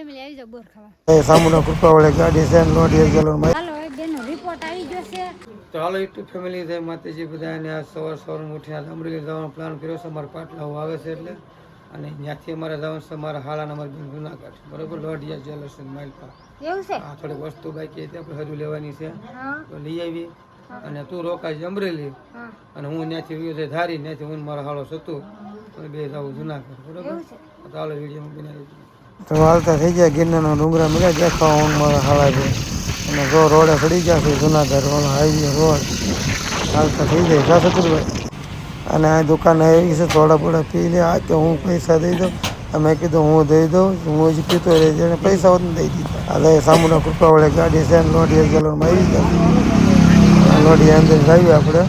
Family આવી જાવ બોર ખાવા. એ સામુના કૃપાવાળી ગાડી છે ને હાલો હવે બેનો રિપોર્ટ આવી ગયો છે. તો હાલો યુટ્યુબ ફેમિલી છે માતાજી બધાને આ સવાર સવાર ઉઠ્યા અમરેલી જવાનો પ્લાન કર્યો છે. અમારા પાટલાઓ આવે છે એટલે. અને ત્યાંથી અમારે જવાનું છે મારા હાલાના અમારે બેન જુનાગઢ. બરોબર? લોઢિયા જ્વેલર્સ છે માઇલપા એવું છે? આ થોડીક વસ્તુ બાકી હતી આપણે હજુ લેવાની છે. તો લઈ આવી. અને તું રોકાય અમરેલી. અને હું ત્યાંથી વ્યૂ છે ધારી ત્યાંથી હું મારો હાળો સતું. તો બે જાઉં જુનાગઢ બરોબર? ચાલો વીડિયો બનાવી બનાવી તો હાલતા થઈ ગયા, ગિરનારના ડુંગરા મેળા દેખાવા હું મારા હાલા છે. અને જો રોડે ચડી ગયા છે, જુનાગઢ ઓલો હાઈવે રોડ. હાલતા થઈ જાય, જા શકુરભાઈ અને આ દુકાન આવી છે થોડા બોડા પી લે. આ કે હું પૈસા દઈ દઉં? અમે કીધું હું દઈ દઉં. હું હજી પીતો રહી જાય પૈસા હોત દઈ દીધા. આ સામુના કૃપાવાળી ગાડી છે લોઢી ગેલોમાં આવી ગયા લોઢી અંદર જાવી આપણે.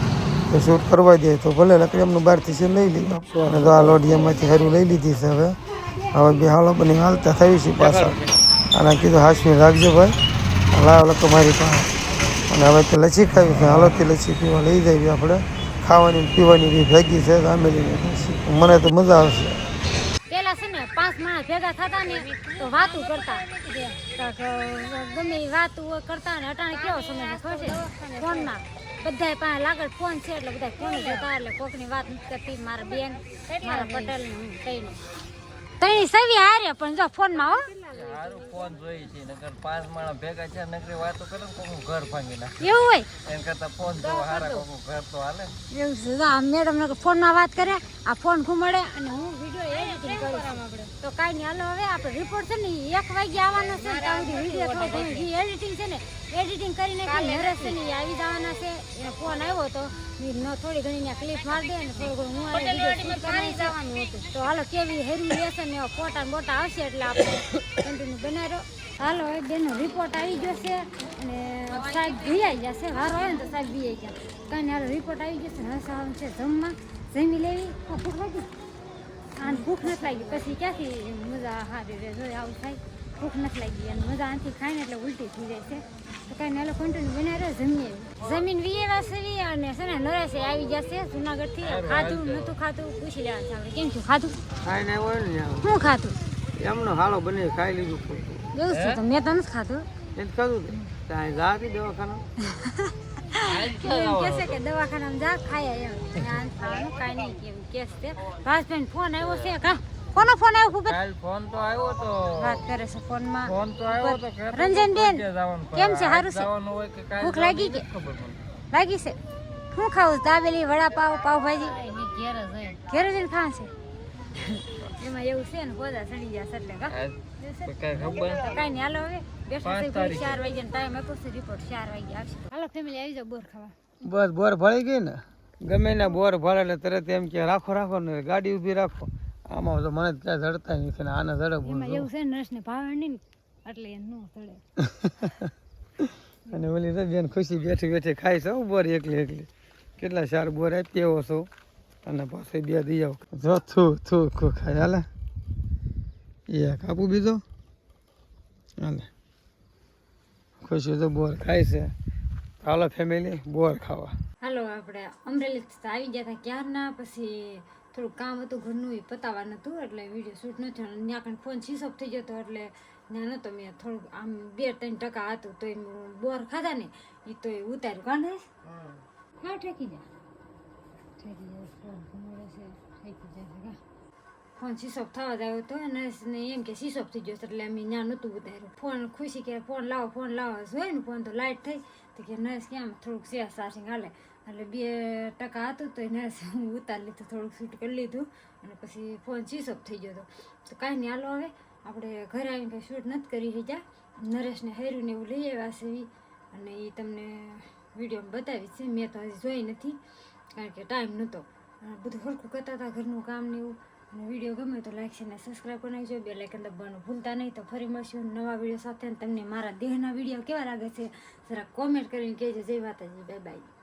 તો શૂટ કરવા દે તો ભલે લકડી એમનું બહારથી છે લઈ લીધો. અને તો આ એમાંથી હરું લઈ લીધી છે હવે. હવે બિહાલો બની હાલતા થઈ છે પાછા. અને કીધું હાશમી રાખજો ભાઈ. લાવ લકો મારી પાસે. અને હવે તો લચ્છી ખાવી છે. હાલોથી લચ્છી પીવા લઈ જઈએ આપણે. ખાવાની પીવાની બી ભેગી છે, ફેમિલીની મને તો મજા આવશે. પેલા છે ને પાંચ માણસ ભેગા થતા ને તો વાતું કરતા. ગમે વાતું કરતા ને અટાણે કેવો ફોનમાં. બધાય પાસે લાગડ ફોન છે એટલે બધા ફોન જતા એટલે કોકની વાત નથી કરતી. મારા બેન, મારા પટેલ હું કઈને તઈ સવી હારે પણ જો ફોનમાં હો. સારું ફોન જોઈ છે. નકર પાંચ માણસ ભેગા છે નકરી વાતો કરે ને કોકનું ઘર ભાંગી નાખે. એવું હોય? એમ કરતા ફોન જોવા હારા કોકનું ઘર તો હાલે એવું છે. જો આ મેડમ ને ફોનમાં વાત કરે આ ફોન ઘુમાડે અને હું વીડિયો એડિટિંગ કરું છું. તો કાંઈ નહીં. હાલો હવે આપણે રિપોર્ટ છે ને ઈ એક વાગે આવવાનો છે. ત્યાં સુધી વીડિયો થોડો ઘણો જે એડિટિંગ છે ને એડિટિંગ કરીને કાલે નરેશ છે ને આવી જવાના છે. એને ફોન આવ્યો તો ન થોડી ઘણી ત્યાં ક્લિપ મારી દે ને થોડું ઘણું હું આ વીડિયો શૂટ કરી જવાનું હતું. તો હાલો કેવી હેરી લેશે ને ફોટા ને બોટા આવશે એટલે આપણે કન્ટિન્યુ બનાવી હાલો એક બેનો રિપોર્ટ આવી ગયો છે અને સાહેબ ભીયાઈ જશે વારો આવે ને તો સાહેબ ભીયાઈ ગયા. કાંઈ હાલો રિપોર્ટ આવી ગયો છે. હસ આવવાનું છે જમવા. જમી લેવી. ભૂખ લાગી. આને ભૂખ નથી લાગી. પછી ક્યાંથી મજા સારી રહે? જો આવું થાય. ભૂખ નથી લાગી. અને મજા આથી ખાય ને એટલે ઉલટી થઈ જાય છે. તો કાંઈ હાલો કન્ટિન્યુ બનાવી રહ્યો જમીએ. જમીન વીએવા સેવી અને છે ને નરેશે આવી જશે જુનાગઢથી. ખાધું નહોતું ખાધું. પૂછી લેવાનું છે આપણે. કેમ છું? ખાધું? ખાઈને શું ખાધું? એમનો હાલો બને ખાઈ લીધું મેં તને ખાધું. એ ખાધું ત્યાં જા હતી દવાખાના એમ કહેશે કે દવાખાનામાં જા ખાય એમ. ત્યાં ખાવાનું કાંઈ નહીં કેમ કેસ છે ભાસભાઈ ફોન આવ્યો છે કા? કોનો ફોન આવ્યો ખૂબ ફોન તો આવ્યો તો. વાત કરે છે ફોનમાં. ફોન તો આવ્યો તો રંજનબેન કે જવાનું. પણ કેમ છે સારું છે? જવાનું હોય કે કાલ ભૂખ લાગી કે? લાગી છે? શું ખાવું? દાબેલી વડાપાવ પાવભાજી ઘેર જઈને ખાવા છે? એમાં એવું છે ને પોદા સડી એટલે બસ બોર ભળી ગઈ ને? ગમે ને બોર ભળે એટલે તરત એમ કે રાખો રાખો ને ગાડી ઊભી રાખો. આમાં તો મને જ ક્યાં જડતા નથી ને આને જડે એવું છે ને નર્સને ભાવે નહીં એટલે એ ન ચડે અને ઓલી તો બેન ખુશી બેઠી બેઠી ખાય છો બોર એકલી એકલી. કેટલા સાર બોર આપી એવો છો. અને પાસે બે દઈ આવો. જો થુ થુ ખુ ખાય. હાલે. એ કાપું બીજો. હાલે. ખુશી તો બોર ખાય છે. હાલો ફેમિલી બોર ખાવા. હાલો આપણે અમરેલી આવી ગયા હતા ક્યારના પછી થોડું કામ હતું ઘરનું એ પતાવવાનું હતું એટલે વીડિયો શૂટ ન થયો. અને ત્યાં કણ ફોન ઓફ થઈ જતો એટલે ત્યાં નહોતો મેં થોડુંક આમ બે ત્રણ ટકા હતું તો એ બોર ખાધા ને એ તો એ ઉતાર્યું. કાંડે હા? ઠેકી જાય ફોન કા ઓફ થવા જ આવ્યો હતો અને એમ કે ઓફ થઈ ગયો એટલે અમે ત્યાં નહોતું ઉતાર્યું ફોન ખુશી કે ફોન લાવો ફોન લાવો જોઈએ ને ફોન તો લાઇટ થઈ તો કે નર્સ આમ થોડુંક સેસ ચાર્જિંગ હાલે એટલે બે ટકા હતું તો નર્સ હું ઉતારી લીધું થોડુંક શૂટ કરી લીધું. અને પછી ફોન ઓફ થઈ ગયો હતો તો કાંઈ નહીં હાલો હવે આપણે ઘરે આવીને કંઈ શૂટ નથી કરી. શક્યા નરેશને હેર્યું ને એવું લઈ આવ્યા છે અને એ તમને વિડીયોમાં બતાવી છે મેં તો હજી જોઈ નથી કારણ કે ટાઈમ નહોતો બધું હરખું કરતા હતા ઘરનું કામ ને એવું. અને વીડિયો ગમે તો લાઈક ને સબસ્ક્રાઈબ કરી નાખજો. બે લાઇકન દબાવવાનું ભૂલતા નહીં. તો ફરી મળશું નવા વીડિયો સાથે. તમને મારા દેહના વીડિયો કેવા લાગે છે, જરા કોમેન્ટ કરીને કહેજો. જય માતાજી. Bye bye